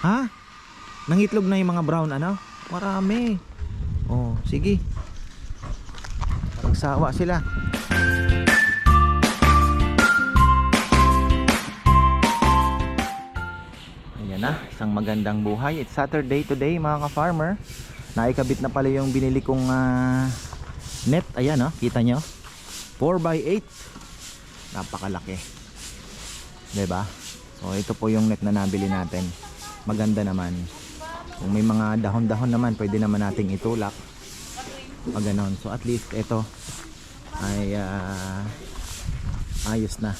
Ha? Nangitlog na yung mga brown ano? Marami. Oh, sige. Pagsawa sila. Ayan na, isang magandang buhay. It's Saturday today mga ka-farmer. Naikabit na pala yung binili kong ah, net. Ayan oh, kita nyo. 4x8. Napakalaki. 'Di ba? So ito po yung net na nabili natin. Maganda naman. Kung may mga dahon-dahon naman, pwede naman nating itulak. Pag ganon. So at least ito ay ah, ayos na.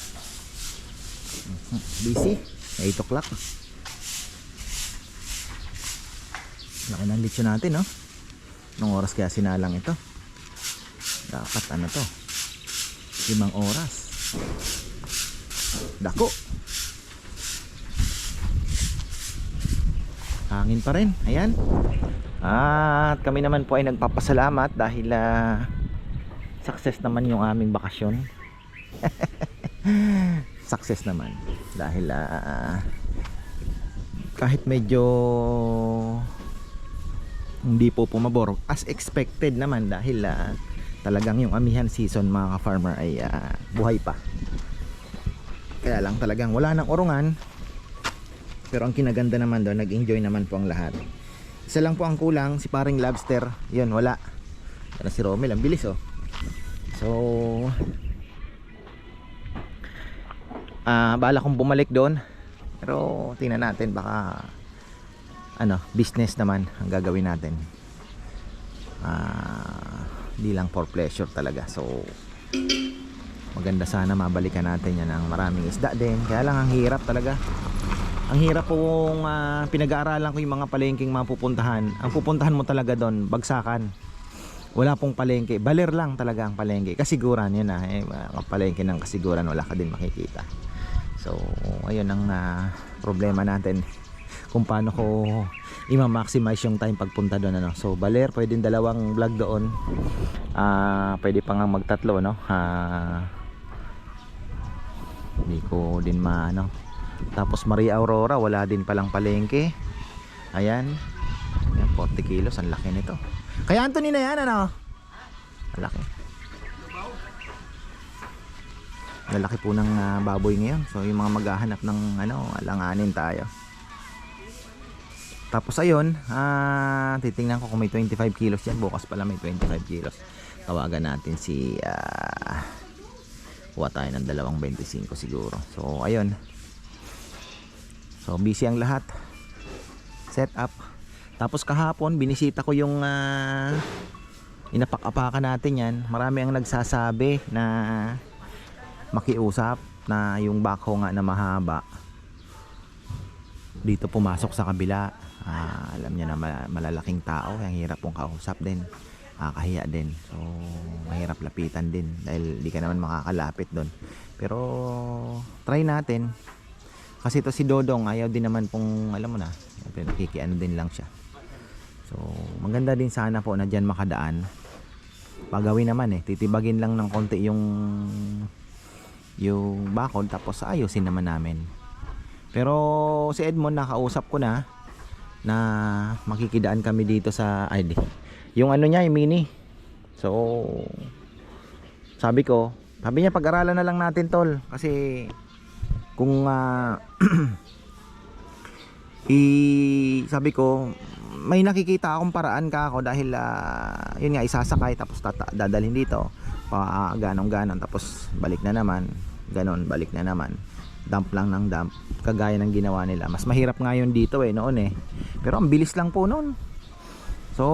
Busy. 8 o'clock. Laki ng lechon natin, no? Nung oras kaya sinalang ito? Dapat ano to? Limang oras. Dako. Hangin pa rin. Ayan. At kami naman po ay nagpapasalamat dahil ah, success naman yung aming bakasyon. success naman. Dahil ah, kahit medyo hindi po pumabor as expected naman dahil ah, talagang yung amihan season mga ka-farmer ay ah, buhay pa kaya lang talagang wala nang urungan pero ang kinaganda naman doon nag-enjoy naman po ang lahat. Isa lang po ang kulang si paring lobster. Yun wala. Para si Romel ang bilis oh. So ah bala kong bumalik doon. Pero tingnan natin baka ano business naman ang gagawin natin. Ah di lang for pleasure talaga. So maganda sana mabalikan natin yan ng maraming isda din. Kaya lang ang hirap talaga ang hirap pong ah, pinag-aaralan ko yung mga palengking mapupuntahan ang pupuntahan mo talaga doon bagsakan wala pong palengke baler lang talaga ang palengke kasiguran yun na eh, palengke ng kasiguran wala ka din makikita so ayun ang ah, problema natin kung paano ko i-maximize yung time pagpunta doon ano. So baler, pwedeng dalawang vlog doon. Ah, pwede pa nga magtatlo no. Ah, hindi ko din maano. Tapos Maria Aurora, wala din palang palengke. Ayan. Ayan 40 kilos, ang laki nito. Kaya Anthony na yan ano? Ang laki. Lalaki po ng ah, baboy ngayon. So yung mga maghahanap ng ano, alanganin tayo. Tapos ayun, ah, titingnan ko kung may 25 kilos yan. Bukas pala may 25 kilos. Tawagan natin si ah, kuha tayo ng dalawang 25 siguro. So ayun. So busy ang lahat. Set up. Tapos kahapon binisita ko yung ah, inapak-apakan natin yan. Marami ang nagsasabi na makiusap na yung backhoe nga na mahaba. Dito pumasok sa kabila. Ah, alam niya na ma- malalaking tao. Ang hirap pong kausap din. Ah, kahiya din. So mahirap lapitan din dahil di ka naman makakalapit doon pero try natin kasi to si Dodong ayaw din naman pong alam mo na siyempre nakikiano din lang siya. So maganda din sana po na dyan makadaan. Pagawin naman eh titibagin lang ng konti yung yung bakod tapos ayusin naman namin. Pero si Edmond nakausap ko na na makikidaan kami dito sa ay di, yung ano niya yung mini. So sabi ko sabi niya pag-aralan na lang natin tol kasi kung ah, i sabi ko may nakikita akong paraan ka ako dahil ah, yun nga isasakay tapos dadalhin dito. Pa ganong ganon tapos balik na naman. Ganon balik na naman. Dump lang ng dump. Kagaya ng ginawa nila. Mas mahirap nga yun dito eh noon eh. Pero ang bilis lang po noon so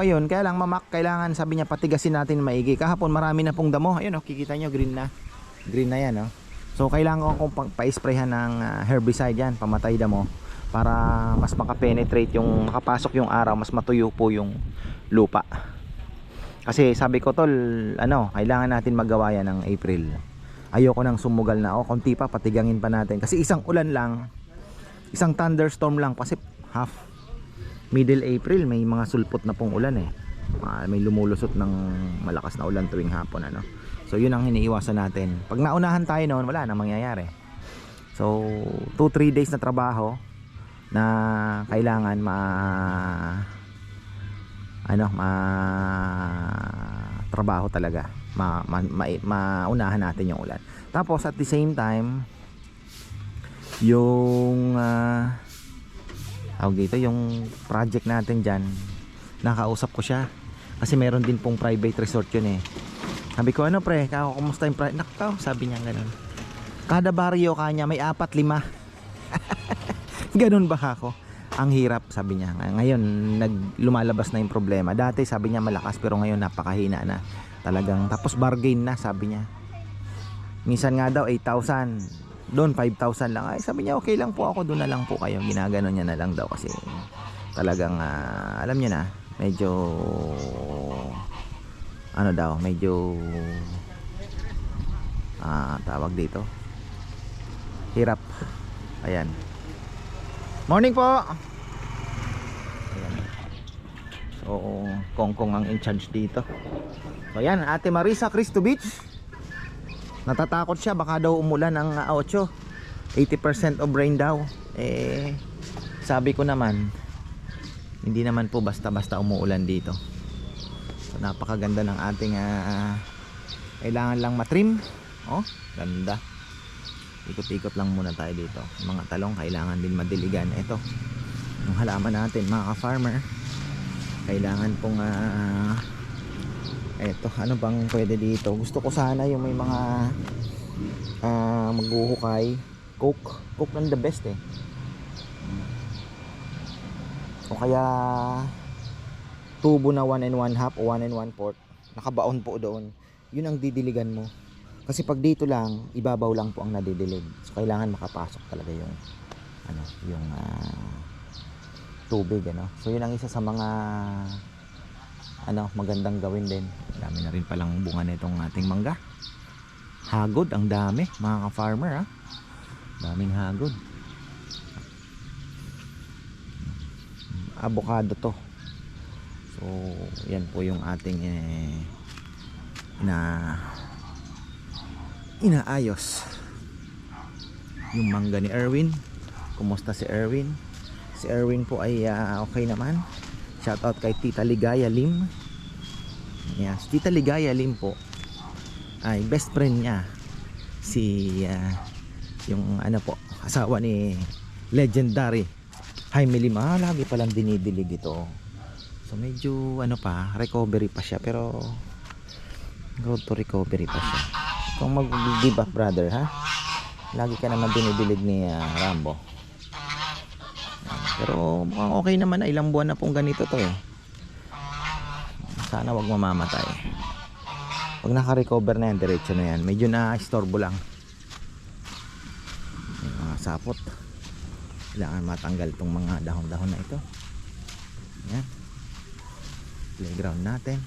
ayun. Kaya lang mamak kailangan sabi niya patigasin natin maigi. Kahapon marami na pong damo. Ayun oh kikita nyo green na. Green na yan oh so kailangan ko pang pa-sprayhan ng ah, herbicide yan pamatay damo para mas makapenetrate yung makapasok yung araw mas matuyo po yung lupa. Kasi sabi ko tol ano kailangan natin magawa yan ng April. Ayoko nang sumugal na o konti pa patigangin pa natin. Kasi isang ulan lang isang thunderstorm lang kasi half middle April may mga sulpot na pong ulan eh. Ah, may lumulusot ng malakas na ulan tuwing hapon ano so yun ang iniiwasan natin. Pag naunahan tayo noon wala nang mangyayari. So 2-3 days na trabaho na kailangan ma ano ma trabaho talaga. Ma, ma, ma, maunahan natin yung ulan. Tapos at the same time yung uh, tawag dito yung project natin dyan nakausap ko siya. Kasi meron din pong private resort yun eh sabi ko ano pre? Kako kumusta yung private nakaw sabi niya ganun. Kada baryo kanya may apat lima. Ganun ba ako? Ang hirap sabi niya. Ngay- ngayon nag lumalabas na yung problema. Dati sabi niya malakas pero ngayon napakahina na. Talagang tapos bargain na sabi niya. Minsan nga daw 8,000 doon 5,000 lang. Ay sabi niya okay lang po ako. Doon na lang po kayo. Ginagano niya na lang daw kasi talagang ah, alam niya na medyo ano daw medyo ah tawag dito. Hirap. Ayan. Morning po! Ayan. so kongkong ang in charge dito. So ayan ate Marisa Cristo Beach. Natatakot siya baka daw umulan ng ah, 8 80% of rain daw. Eh sabi ko naman hindi naman po basta-basta umuulan dito so, napakaganda ng ating ah, kailangan lang matrim. Oh ganda. Ikot-ikot lang muna tayo dito. Mga talong kailangan din madiligan. Ito yung halaman natin mga ka-farmer kailangan pong ah, eto ano bang pwede dito? Gusto ko sana yung may mga ah, maghuhukay. Coke coke lang the best eh. O kaya tubo na 1 and 1 half o 1 and 1 fourth. Nakabaon po doon. Yun ang didiligan mo. Kasi pag dito lang ibabaw lang po ang nadidilig. So kailangan makapasok talaga yung ano yung ah, tubig ano. So yun ang isa sa mga ano magandang gawin din. Dami na rin palang bunga nitong ating mangga. Hagod ang dami mga ka-farmer ha daming hagod. Avocado to so yan po yung ating eh, na inaayos. Yung mangga ni Erwin. Kumusta si Erwin? Si Erwin po ay ah, okay naman. Shout out kay Tita Ligaya Lim. Yeah, si Tita Ligaya Lim po ay best friend niya. Si ah, yung ano po asawa ni legendary Jaime Lim. Ah lagi palang dinidilig ito so medyo ano pa recovery pa siya pero road to recovery pa siya. Kung mag-give up brother ha? Lagi ka naman dinidilig ni ah, Rambo. Pero mukhang okay naman na ilang buwan na pong ganito to eh. Sana wag mamamatay. Pag naka-recover na yan diretso na yan. Medyo na istorbo lang. Yung mga sapot. Kailangan matanggal tong mga dahon-dahon na ito. Yan playground natin.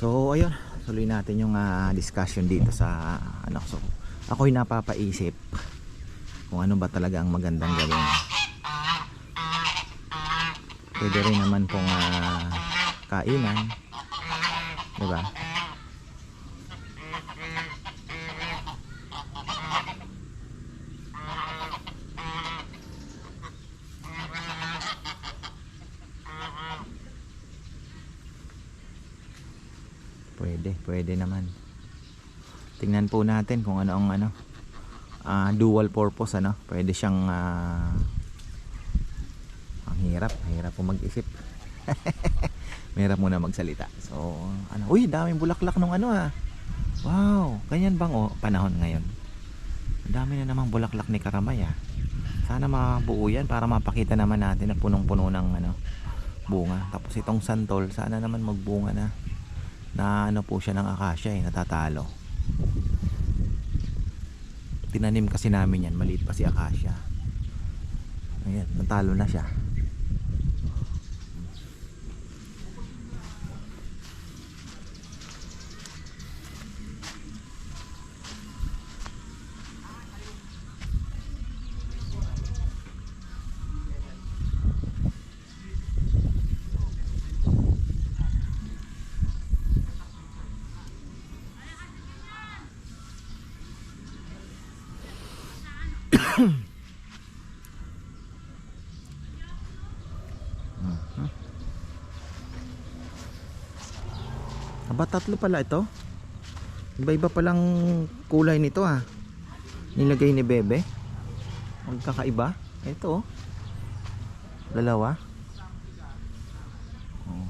So ayun. Tuloy natin yung ah, discussion dito sa ano so ako'y napapaisip kung ano ba talaga ang magandang gawin. Pwede rin naman pong ah, kainan. Diba pwede pwede naman. Tingnan po natin kung ano ang ano ah, dual purpose ano. Pwede siyang ah, ang hirap hirap po mag-isip. Mahirap muna magsalita. So ano uy daming bulaklak nung ano ah. Wow ganyan bang oh, panahon ngayon? Ang dami na namang bulaklak ni Karamay ah. Sana mabuo yan para mapakita naman natin na punong-puno ng ano bunga. Tapos itong santol sana naman magbunga na na ano po siya ng akasya eh natatalo. Tinanim kasi namin yan maliit pa si akasya. Ayan natalo na siya Aba tatlo pala ito. Iba-iba palang kulay nito ha Nilagay ni Bebe. Magkakaiba. Ito oh. Dalawa. Oh.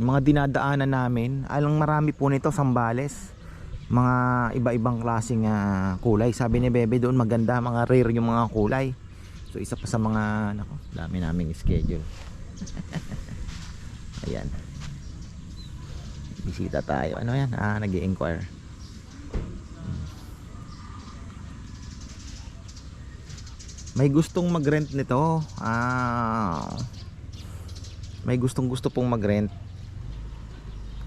Mga dinadaanan namin Alang marami po nito Sambales. Mga iba-ibang klaseng ah, kulay. Sabi ni Bebe doon maganda, mga rare yung mga kulay. So isa pa sa mga nako, dami naming schedule. Ayan. Bisita tayo. Ano yan? Ah, nag inquire May gustong mag-rent nito. Ah. May gustong gusto pong mag-rent.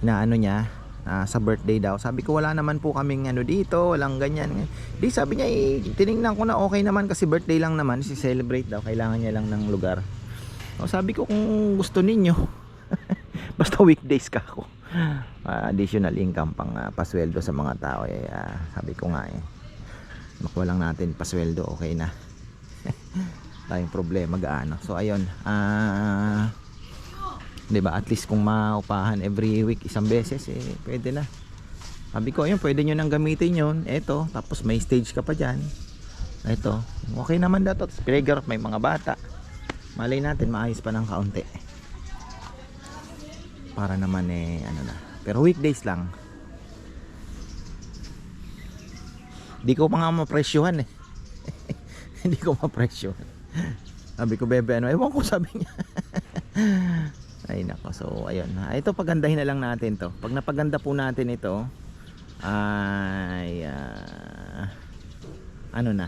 Na ano niya, ah, sa birthday daw. Sabi ko wala naman po kaming ano dito, walang ganyan. Di sabi niya, eh, tiningnan ko na okay naman kasi birthday lang naman, si celebrate daw, kailangan niya lang ng lugar. O, sabi ko kung gusto ninyo, basta weekdays ka ako. Ah, additional income pang ah, pasweldo sa mga tao eh, ah, sabi ko nga eh. Makuha lang natin pasweldo, okay na. tayong problema gaano. So ayun, ah 'di ba? At least kung maupahan every week isang beses eh pwede na. Sabi ko, ayun, pwede nyo nang gamitin yun. Eto, tapos may stage ka pa dyan. Ito, okay naman daw to. Tapos may mga bata. Malay natin, maayos pa ng kaunti. Para naman eh, ano na. Pero weekdays lang. Di ko pa nga mapresyohan eh. Hindi ko mapresyohan. Sabi ko, bebe, ano, ewan ko sabi niya. Ay nako, so ayun. Ito pagandahin na lang natin to. Pag napaganda po natin ito, ay ah, ano na?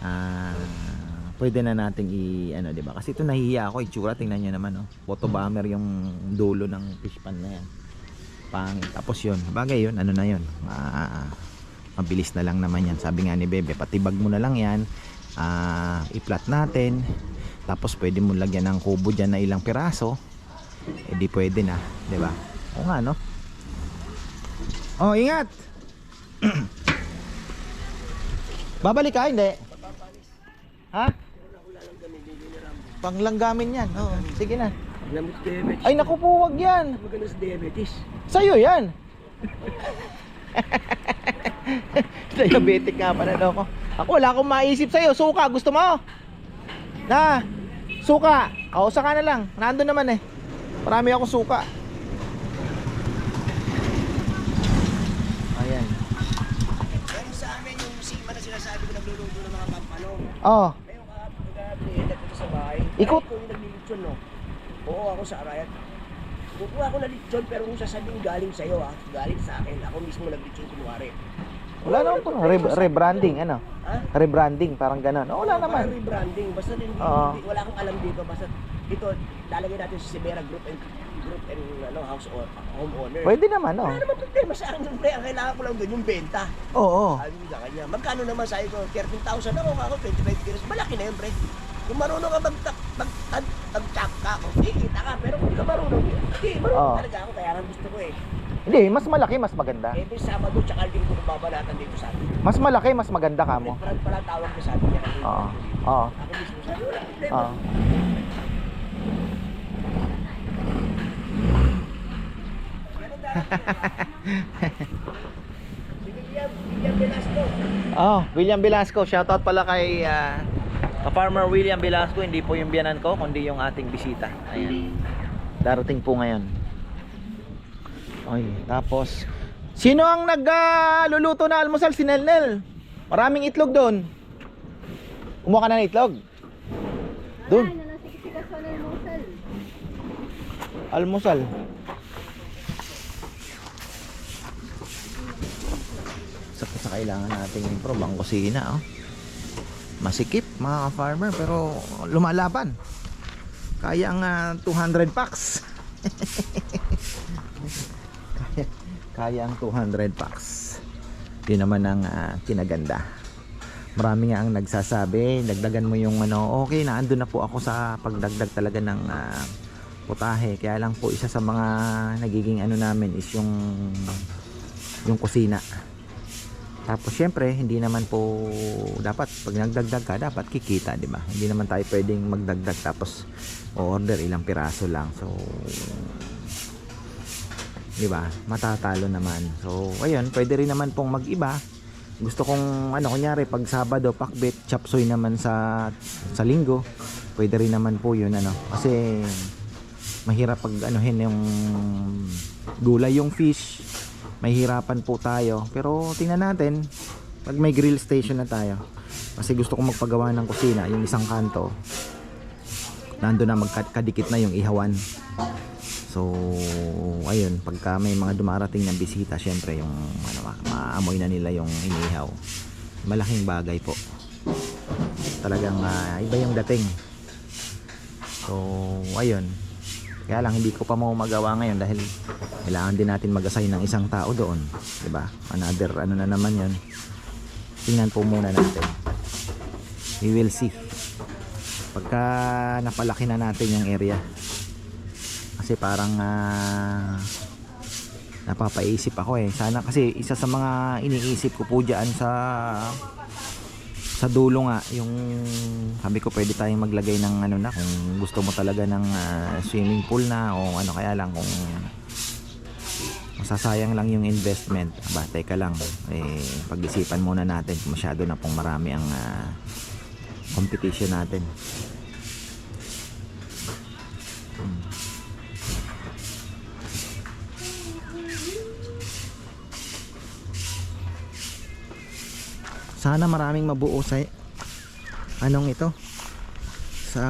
Ah, pwede na nating i ano, 'di ba? Kasi ito nahihiya ako, itsura tingnan niyo naman, oh. Photo bomber yung dulo ng fish pan na yan. Pangit. Tapos 'yun, bagay 'yun, ano na 'yun? Ah, mabilis na lang naman yan. Sabi nga ni Bebe, patibag mo na lang yan. Ah, i-flat natin. Tapos pwede mo lagyan ng kubo diyan na ilang piraso. Eh di pwede na, 'di ba? O nga no. Oh, ingat. Babalik ka hindi? Ha? Panglanggamin yan. Oo, sige na. Ay naku po, wag yan. Maganda sa diabetes. Sa'yo yan. Diabetic nga pala daw ako. Ako wala akong maisip sa'yo. Suka, gusto mo? Na, suka. O, saka na lang. Nandun naman eh. Marami akong suka. Ayan. Pero sa amin yung sima na sinasabi ko nagluluto ng mga pampalong. Oh, Ngayon kahapon kagabi, nagpunta sa bahay. Ikot. Ako yung naglilitsyon, no? Oo, ako sa Arayat. Kukuha ako na litsyon pero kung sasabihin galing sa'yo ha, galing sa akin. Ako mismo naglitsyon kunwari. wala naman po. Re- rebranding, ano? Ha? Rebranding, parang ganun. Oh, wala Parang naman. rebranding. Basta hindi, Oo. wala akong alam dito. Basta ito, lalagay natin sa Sibera Group and Group and ano, house or homeowner. Pwede naman, oh. Wala naman problema sa akin. Pre, ang kailangan ko lang doon yung benta. Oo. Sabi ko sa kanya, magkano naman sa ko? 13,000 ako, ako 25 kilos. Malaki na yun, pre. Kung marunong ka mag mag mag mag-chop ka, o kikita ka. Pero kung ka marunong, hindi, marunong Oo. talaga ako. Kaya nga gusto ko eh. Hindi, mas malaki, mas maganda. Every Sabado, tsaka linggo ko babalatan dito sa atin. Mas malaki, mas maganda ka mo. Brand pala tawag ko sa atin yan. Oo. Oo. Ako mismo sabi, wala problema. Oo. Ganun dahil. Si William, William Velasco. Oh, William Velasco, shoutout pala kay ah, ka-farmer William Velasco, hindi po yung biyanan ko, kundi yung ating bisita. Ayan. Darating po ngayon. Ay, tapos Sino ang nagluluto na almusal? Si Nelnel. Maraming itlog doon. Kumuha ka na ng itlog. Doon. Almusal. Sa, sa kailangan nating improve ang kusina, oh. Masikip, mga farmer, pero lumalaban. Kaya ang ah, 200 packs. kaya, kaya ang 200 packs. Yun naman ang ah, kinaganda. Marami nga ang nagsasabi, dagdagan mo yung ano, okay na, andun na po ako sa pagdagdag talaga ng ah, putahe. Kaya lang po isa sa mga nagiging ano namin is yung yung kusina. Tapos syempre, hindi naman po dapat pag nagdagdag ka, dapat kikita, di ba? Hindi naman tayo pwedeng magdagdag tapos o-order ilang piraso lang. So di ba? Matatalo naman. So, ayun, pwede rin naman pong mag-iba. Gusto kong ano kunyari pag Sabado pakbet, chapsoy naman sa sa linggo. Pwede rin naman po 'yun ano. Kasi mahirap pag anuhin yung gulay yung fish. Mahirapan po tayo. Pero tingnan natin pag may grill station na tayo. Kasi gusto kong magpagawa ng kusina, yung isang kanto. Nando na magkadikit na yung ihawan. So, ayun, pagka may mga dumarating ng bisita, syempre yung ano, ma- maamoy na nila yung inihaw. Malaking bagay po. Talagang ah, iba yung dating. So, ayun. Kaya lang hindi ko pa mo magawa ngayon dahil kailangan din natin mag-assign ng isang tao doon, 'di ba? Another ano na naman 'yon. Tingnan po muna natin. We will see. Pagka napalaki na natin yung area kasi parang ah, napapaisip ako eh sana kasi isa sa mga iniisip ko po dyan sa sa dulo nga yung sabi ko pwede tayong maglagay ng ano na kung gusto mo talaga ng ah, swimming pool na o ano kaya lang kung masasayang lang yung investment. Ba teka lang eh pag-isipan muna natin masyado na pong marami ang ah, competition natin sana maraming mabuo sa anong ito? Sa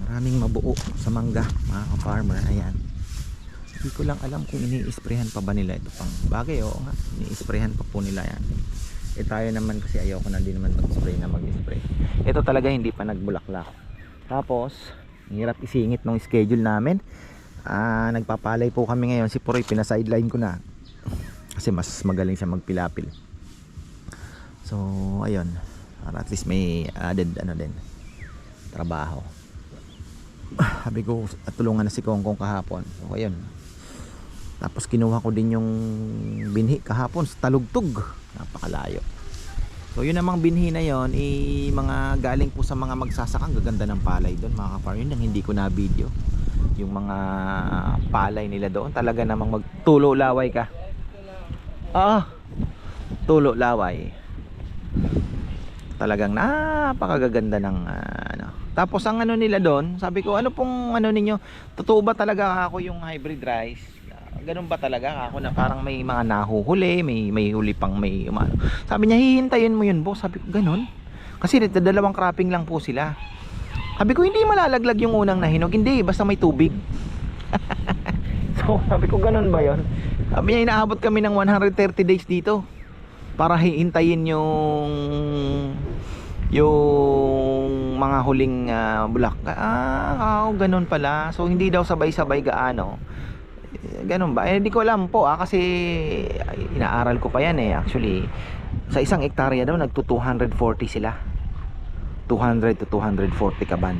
maraming mabuo sa mangga mga ka-farmer. Ayan. Hindi ko lang alam kung ini-sprayhan pa ba nila ito pang bagay. Oo nga ini-sprayhan pa po nila yan. Eh tayo naman kasi ayoko na din naman mag-spray na mag-spray. Ito talaga hindi pa nagbulaklak. Tapos hirap isingit ng schedule namin Ah, nagpapalay po kami ngayon. Si Puroy pina-sideline ko na. Kasi mas magaling siya magpilapil. So, ayun. Para at least may added ano din trabaho. Sabi ko, tulungan na si Kongkong kahapon. So, ayun. Tapos kinuha ko din yung binhi kahapon sa talugtog. Napakalayo. So, yun namang binhi na yon, eh, mga galing po sa mga magsasakang gaganda ng palay doon, mga kapar. Yun hindi ko na video yung mga palay nila doon. Talaga namang magtulo laway ka. Ah tulo laway. Talagang napakagaganda ng ah, ano. Tapos ang ano nila doon sabi ko ano pong ano ninyo? Totoo ba talaga ako yung hybrid rice? Ah, ganun ba talaga ako na parang may mga nahuhuli may may huli pang may umano sabi niya hihintayin mo yun boss. Sabi ko ganun? Kasi dalawang cropping lang po sila sabi ko, hindi malalaglag yung unang nahinog. Hindi, basta may tubig. so, sabi ko, ganun ba yon? Sabi niya, inaabot kami ng 130 days dito. Para hihintayin yung yung mga huling uh, bulak. Ah, oh, ganun pala. So, hindi daw sabay-sabay gaano. Ganun ba? Eh, di ko alam po ah, kasi inaaral ko pa yan eh. Actually, sa isang ektarya daw, nagto 240 sila. 200 to 240 kaban.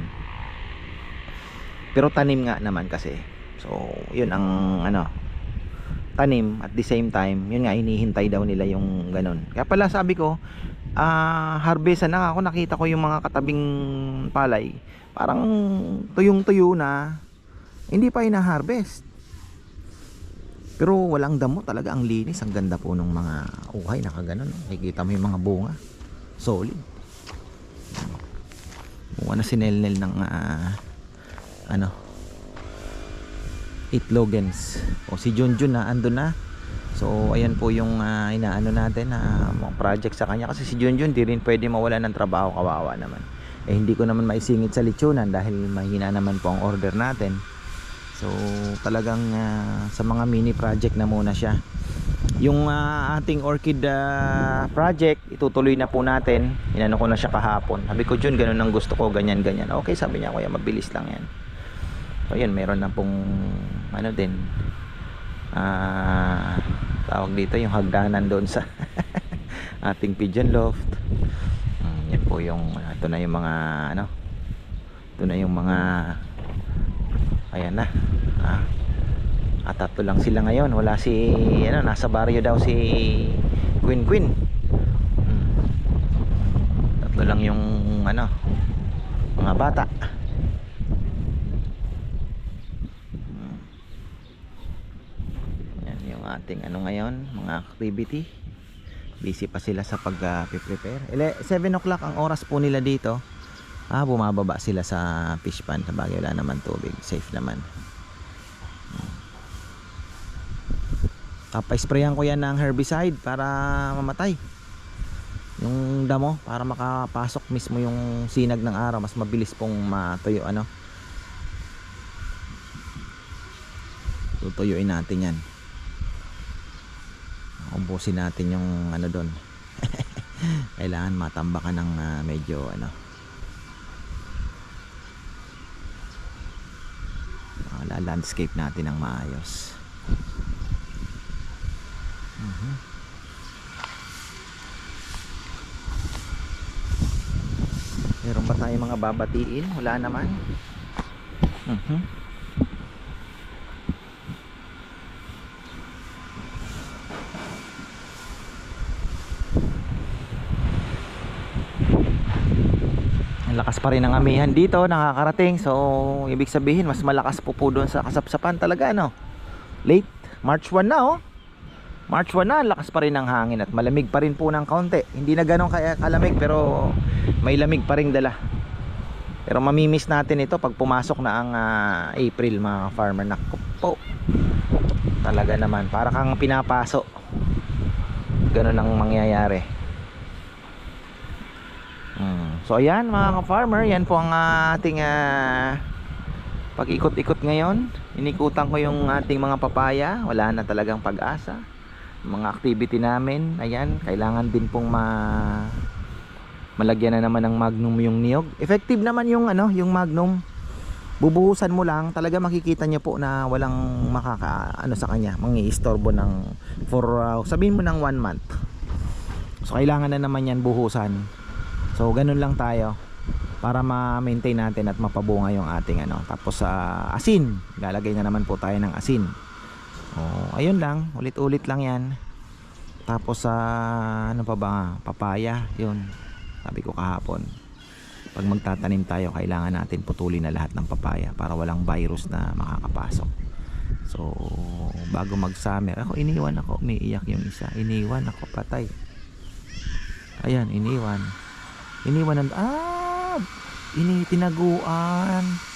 Pero tanim nga naman kasi. So yun ang ano tanim at the same time yun nga hinihintay daw nila yung ganun. Kaya pala sabi ko ah harvest na ako nakita ko yung mga katabing palay. Parang tuyong tuyo na hindi pa ina-harvest. Pero walang damo talaga ang linis ang ganda po ng mga uhay nakaganon no? nakikita mo yung mga bunga. Solid Mukha na sinelnel ng ah, ano itlogens o si Junjun na andun na. So ayan po yung ah, inaano natin na mga project sa kanya. Kasi si Junjun di rin pwede mawala ng trabaho. Kawawa naman. Eh hindi ko naman maisingit sa lechonan dahil mahina naman po ang order natin. So talagang ah, sa mga mini project na muna siya yung ah, ating orchid ah, project itutuloy na po natin. Inano ko na siya kahapon. Sabi ko Jun ganun ang gusto ko ganyan ganyan. Okay sabi niya kuya mabilis lang yan. So yun meron na pong ano din ah tawag dito yung hagdanan doon sa ating pigeon loft. Mm, yan po yung ito na yung mga ano ito na yung mga ayan na ah at tatlo lang sila ngayon. Wala si ano nasa barrio daw si Queen Queen. Hmm. Tatlo lang yung ano mga bata. Hmm. Yan yung ating ano ngayon mga activity. Busy pa sila sa pag-prepare. Uh, 7 o'clock ang oras po nila dito. Ah bumababa sila sa fish pond. Bagay wala naman tubig. Safe naman. Kapay-sprayan ko yan ng herbicide para mamatay. Yung damo para makapasok mismo yung sinag ng araw. Mas mabilis pong matuyo ano. Tutuyuin natin yan. Umpusin natin yung ano doon. Kailangan matambakan ng ah, medyo ano. Wala landscape natin ng maayos. Mhm. Meron ba tayong mga babatiin? Wala naman. Mhm. Ang lakas pa rin ng amihan dito, nakakarating. So, ibig sabihin, mas malakas po po doon sa kasapsapan talaga, ano? Late, March 1 na, oh. March 1 na, lakas pa rin ng hangin at malamig pa rin po ng kaunti. Hindi na ganun kaya kalamig, pero may lamig pa rin dala. Pero mamimiss natin ito pag pumasok na ang ah, April, mga farmer. Naku po. Talaga naman, para kang pinapaso. Ganun ang mangyayari. Mm. So ayan mga ka-farmer, yan po ang ah, ating ah, pag-ikot-ikot ngayon. Inikutan ko yung ating mga papaya, wala na talagang pag-asa. Mga activity namin, ayan, kailangan din pong ma malagyan na naman ng magnum yung niyog. Effective naman yung ano, yung magnum. Bubuhusan mo lang, talaga makikita niyo po na walang makaka ano sa kanya, mangi-istorbo ng for uh, sabihin mo ng one month. So kailangan na naman yan buhusan. So ganun lang tayo para ma-maintain natin at mapabunga yung ating ano. Tapos sa asin, lalagay na naman po tayo ng asin. Oh, ayun lang, ulit-ulit lang 'yan. Tapos sa ano pa ba? Papaya, 'yun. Sabi ko kahapon. Pag magtatanim tayo, kailangan natin putulin na lahat ng papaya para walang virus na makakapasok. So, bago mag-summer, ako iniwan ako, umiiyak yung isa. Iniwan ako, patay. Ayan, iniwan. Iniwan ng ah ini tinaguan.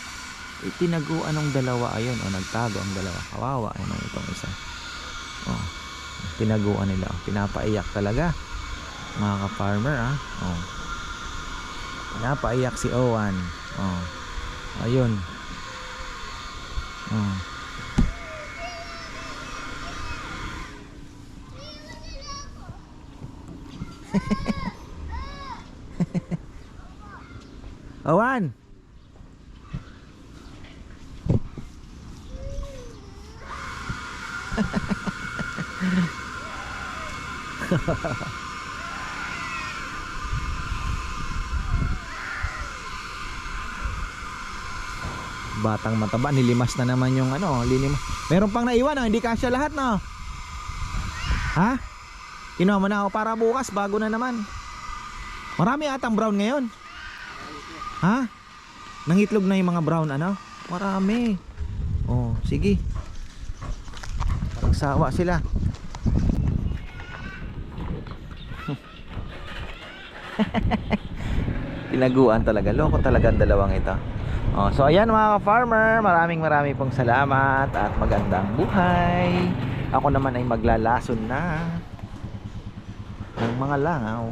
Itinaguan ng dalawa ayun oh nagtago ang dalawa. Kawawa oh, itong isa. Oh. Tinaguan nila. Pinapaiyak talaga. Mga ka-farmer ah. Oh. Pinapaiyak si Owan. Oh. Ayun. Oh. Owan. Batang mataba, nilimas na naman yung ano, linim. Meron pang naiwan, ah, hindi kasya lahat, no? Ha? Kinuha mo na ako para bukas, bago na naman. Marami atang brown ngayon. Ha? Nangitlog na yung mga brown ano? Marami. Oh, sige. Pagsawa sila. Tinaguan talaga. Loko talaga ang dalawang ito. Oh, so ayan mga ka-farmer, maraming maraming pong salamat at magandang buhay. Ako naman ay maglalason na ng mga langaw.